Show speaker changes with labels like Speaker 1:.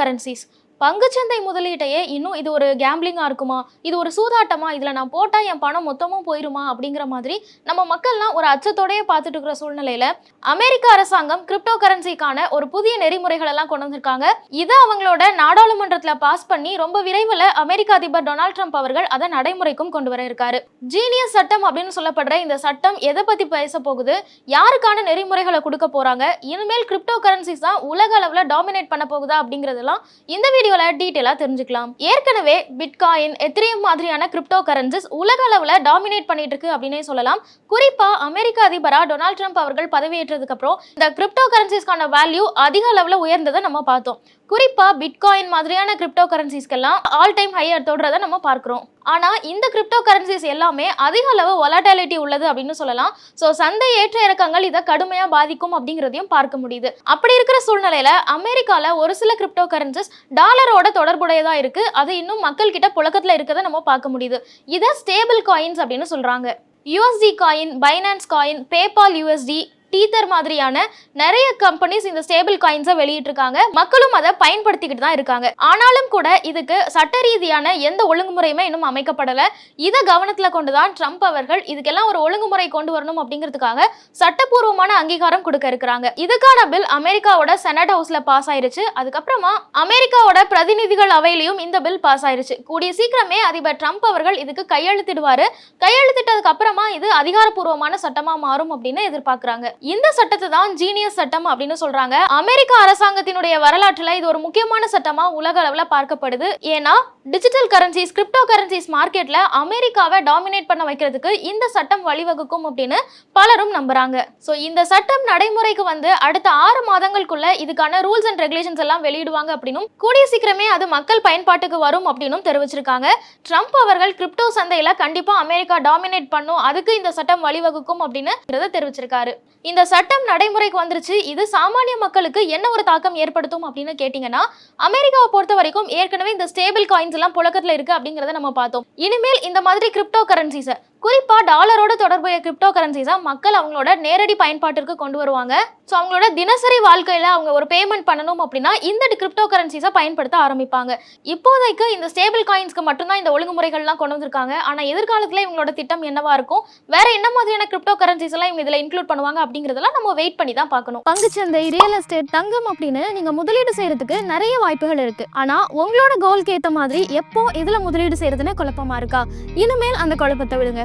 Speaker 1: Currencies பங்குச்சந்தை முதலீட்டையே இன்னும் இது ஒரு கேம்பிளிங்காக இருக்குமா? இது ஒரு சூதாட்டமா? இதில் நான் போட்டால் என் பணம் மொத்தமும் போயிருமா? அப்படிங்கிற மாதிரி நம்ம மக்கள்லாம் ஒரு அச்சத்தோடயே பார்த்துட்டு இருக்கிற சூழ்நிலையில் அமெரிக்க அரசாங்கம் கிரிப்டோ கரன்சிக்கான ஒரு புதிய நெறிமுறைகள் எல்லாம் கொண்டு வந்திருக்காங்க. இதை அவங்களோட நாடாளுமன்றத்தில் பாஸ் பண்ணி ரொம்ப விரைவில் அமெரிக்க அதிபர் டொனால்ட் ட்ரம்ப் அவர்கள் அதை நடைமுறைக்கும் கொண்டு வர இருக்காரு. ஜீனியஸ் சட்டம் அப்படின்னு சொல்லப்படுற இந்த சட்டம் எதை பற்றி பேச போகுது? யாருக்கான நெறிமுறைகளை கொடுக்க போகிறாங்க இனிமேல் கிரிப்டோ கரன்சிஸ் தான் உலக அளவில் டாமினேட் பண்ண போகுதா அப்படிங்கிறதெல்லாம் இந்த வீடியோல டீட்டெயிலா தெரிஞ்சுக்கலாம். ஏற்கனவே பிட்காயின் எத்திரியம் மாதிரியான கிரிப்டோ கரன்சிஸ் உலக அளவுல டாமினேட் பண்ணிட்டு இருக்கு அப்படின்னே சொல்லலாம். குறிப்பா அமெரிக்க அதிபரா டொனால்ட் ட்ரம்ப் அவர்கள் பதவியேற்றதுக்கு அப்புறம் இந்த கிரிப்டோ கரன்சிஸ்க்கான வேல்யூ அதிக அளவுல உயர்ந்ததை நம்ம பார்த்தோம். குறிப்பாக பிட்காயின் மாதிரியான கிரிப்டோ கரன்சிஸ்க்கெல்லாம் ஆல் டைம் ஹையர் தொடுறதை நம்ம பார்க்குறோம். ஆனால் இந்த கிரிப்டோ கரன்சிஸ் எல்லாமே அதிக அளவு ஒலாட்டாலிட்டி உள்ளது அப்படின்னு சொல்லலாம். ஸோ சந்தை ஏற்ற இறக்கங்கள் இதை கடுமையாக பாதிக்கும் அப்படிங்கிறதையும் பார்க்க முடியுது. அப்படி இருக்கிற சூழ்நிலையில் அமெரிக்காவில் ஒரு சில கிரிப்டோ கரன்சிஸ் டாலரோட தொடர்புடையதாக இருக்குது அது இன்னும் மக்கள் கிட்ட இருக்கிறத இருக்கதை நம்ம பார்க்க முடியுது. இதை ஸ்டேபிள் காயின்ஸ் அப்படின்னு சொல்கிறாங்க USD coin Binance coin PayPal USD Tether மாதிரியான நிறைய கம்பெனிஸ் இந்த ஸ்டேபிள் காயின்ஸை வெளியிட்டிருக்காங்க. மக்களும் அதை பயன்படுத்திக்கிட்டு தான் இருக்காங்க. ஆனாலும் கூட இதுக்கு சட்ட ரீதியான எந்த ஒழுங்குமுறையுமே இன்னும் அமைக்கப்படலை. இதை கவனத்தில் கொண்டு தான் ட்ரம்ப் அவர்கள் இதுக்கெல்லாம் ஒரு ஒழுங்குமுறை கொண்டு வரணும் அப்படிங்கிறதுக்காக சட்டப்பூர்வமான அங்கீகாரம் கொடுக்க இருக்கிறாங்க. இதுக்கான பில் அமெரிக்காவோட செனட் ஹவுஸ்ல பாஸ் ஆயிருச்சு. அதுக்கப்புறமா அமெரிக்காவோட பிரதிநிதிகள் அவையிலையும் இந்த பில் பாஸ் ஆயிருச்சு. கூடிய சீக்கிரமே அதிபர் ட்ரம்ப் அவர்கள் இதுக்கு கையெழுத்திடுவாரு. கையெழுத்திட்டதுக்கு அப்புறமா இது அதிகாரப்பூர்வமான சட்டமா மாறும் அப்படின்னு எதிர்பார்க்குறாங்க. இந்த சட்டத்தை தான் ஜீனியஸ் சட்டம் அப்படின்னு சொல்றாங்க. அமெரிக்க அரசாங்கத்தினுடைய வரலாற்றுல இது ஒரு முக்கியமான சட்டமா உலக அளவுல பார்க்கப்படுது. ஏன்னா டிஜிட்டல் கரன்சிஸ் கிரிப்டோ கரன்சிஸ் மார்க்கெட்ல அமெரிக்காவை டாமினேட் பண்ண வைக்கிறதுக்கு இந்த சட்டம் வழிவகுக்கும் அப்படின்னு பலரும் நம்புறாங்க. ஸோ இந்த சட்டம் நடைமுறைக்கு வந்து அடுத்த ஆறு மாதங்களுக்குள்ள இதுக்கான ரூல்ஸ் அண்ட் ரெகுலேஷன்ஸ் எல்லாம் வெளியிடுவாங்க அப்படின்னும் கூடிய சீக்கிரமே அது மக்கள் பயன்பாட்டுக்கு வரும் அப்படின்னும் தெரிவிச்சிருக்காங்க. ட்ரம்ப் அவர்கள் கிரிப்டோ சந்தையில கண்டிப்பா அமெரிக்கா டாமினேட் பண்ணும் அதுக்கு இந்த சட்டம் வழிவகுக்கும் அப்படின்னு தெரிவிச்சிருக்காரு. இந்த சட்டம் நடைமுறைக்கு வந்துருச்சு. இது சாமானிய மக்களுக்கு என்ன ஒரு தாக்கம் ஏற்படுத்தும் அப்படின்னு கேட்டிங்கன்னா அமெரிக்காவை பொறுத்த வரைக்கும் ஏற்கனவே இந்த ஸ்டேபிள் காயின்ஸ் எல்லாம் புழக்கத்தில் இருக்கு அப்படிங்கிறத நம்ம பார்த்தோம். இனிமேல் இந்த மாதிரி கிரிப்டோ கரன்சிஸை குறிப்பாக டாலரோட தொடர்புடைய கிரிப்டோ கரன்சிஸாக மக்கள் அவங்களோட நேரடி பயன்பாட்டிற்கு கொண்டு வருவாங்க. ஸோ அவங்களோட தினசரி வாழ்க்கையில் அவங்க ஒரு பேமெண்ட் பண்ணணும் அப்படின்னா இந்த கிரிப்டோ கரன்சிஸை பயன்படுத்த ஆரம்பிப்பாங்க. இப்போதைக்கு இந்த ஸ்டேபிள் காயின்ஸ்க்கு மட்டும்தான் இந்த ஒழுங்குமுறைகள்லாம் கொண்டு வந்திருக்காங்க. ஆனால் எதிர்காலத்தில் இவங்களோட திட்டம் என்னவா இருக்கும்? வேற என்ன மாதிரியான கிரிப்டோ கரன்சிஸ் எல்லாம் இவங்க இதில் இன்க்ளூட் பண்ணுவாங்க அப்படிங்கிறதெல்லாம் நம்ம வெயிட் பண்ணி தான் பார்க்கணும்.
Speaker 2: பங்குச்சந்தை ரியல் எஸ்டேட் தங்கம் அப்படின்னு நீங்கள் முதலீடு செய்யறதுக்கு நிறைய வாய்ப்புகள் இருக்கு. ஆனால் உங்களோட கோல்க்கு ஏற்ற மாதிரி எப்போ இதில் முதலீடு செய்யறதுன்னு குழப்பமா இருக்கா? இனிமேல் அந்த குழப்பத்தை விடுங்க.